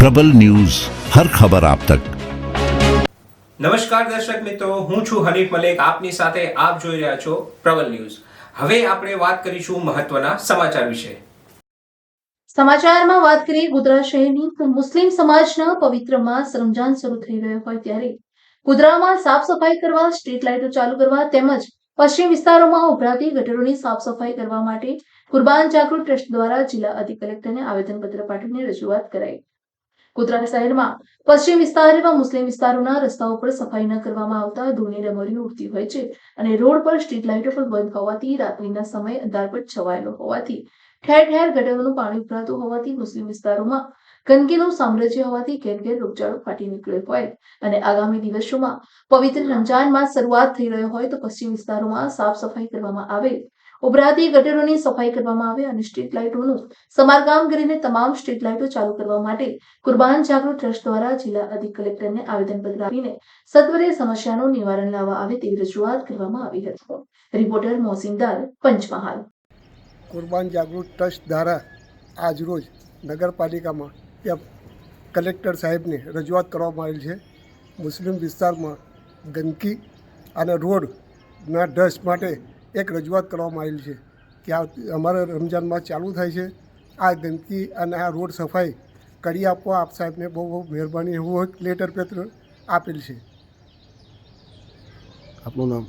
પ્રબલ news હર ખબર આપ તક. નમસ્કાર દર્શક મિત્રો હું છું હરીફ મલેક. આપની સાથે આપ જોઈ રહ્યા છો પ્રબલ ન્યૂઝ. હવે આપણે વાત કરીશું મહત્વના સમાચાર વિશે. સમાચારમાં વાત કરીએ ગુજરાત શહેરની મુસ્લિમ સમાજના પવિત્ર માસ રમજાન શરૂ થઈ રહ્યો હોય ત્યારે ગોધરામાં સાફ સફાઈ કરવા સ્ટ્રીટ લાઇટો ચાલુ કરવા તેમજ પશ્ચિમ વિસ્તારોમાં ઉભરાતી ગટરોની સાફ સફાઈ કરવા માટે કુરબાન જાગૃત ટ્રસ્ટ દ્વારા જિલ્લા અધિક કલેક્ટરને આવેદનપત્ર પાઠવીને રજૂઆત કરાઈ. ગોધરા શહેરમાં પશ્ચિમ વિસ્તાર એવા મુસ્લિમ વિસ્તારોના રસ્તાઓ પર સફાઈ ન કરવામાં આવતા ધૂળની ડમરીઓ ઉડતી હોય છે અને રોડ પર સ્ટ્રીટ લાઇટો પણ બંધ હોવાથી રાત્રિના સમય અંધારપટ છવાયેલો હોવાથી ઠેર ઠેર ગટરનું પાણી ઉભરાતું હોવાથી મુસ્લિમ વિસ્તારોમાં ગંદકીનું સામ્રાજ્ય હોવાથી ઘેર ઘેર રોગચાળો ફાટી નીકળ્યો હોય અને આગામી દિવસોમાં પવિત્ર રમજાનમાં શરૂઆત થઈ રહ્યો હોય તો પશ્ચિમ વિસ્તારોમાં સાફ સફાઈ કરવામાં આવે ઉભરાતી ગટરોની સફાઈ કરવામાં આવે અને સ્ટ્રીટ લાઇટોનું સમારકામ કરીને તમામ સ્ટ્રીટ લાઇટો ચાલુ કરવા માટે કુરબાન જાગૃત ટ્રસ્ટ દ્વારા જિલ્લા અધિક કલેક્ટરને આવેદનપત્ર આપીને સત્વરે સમસ્યાનું નિવારણ લાવવા આવે તેવી રજૂઆત કરવામાં આવી હતી. રિપોર્ટર મોહસિનદાર પંચમહાલ. કુરબાન જાગૃત ટ્રસ્ટ દ્વારા આજરોજ નગરપાલિકામાં કલેક્ટર સાહેબને રજૂઆત કરવામાં આવેલ છે. મુસ્લિમ વિસ્તારમાં ગંદકી અને રોડના ડસ્ટ માટે એક રજૂઆત કરવામાં આવેલી છે કે આ અમારા રમજાનમાં ચાલુ થાય છે. આ ગંદકી અને આ રોડ સફાઈ કરી આપવા આપ સાહેબને બહુ બહુ મહેરબાની. એવું એક લેટર પત્ર આપેલ છે. આપનું નામ?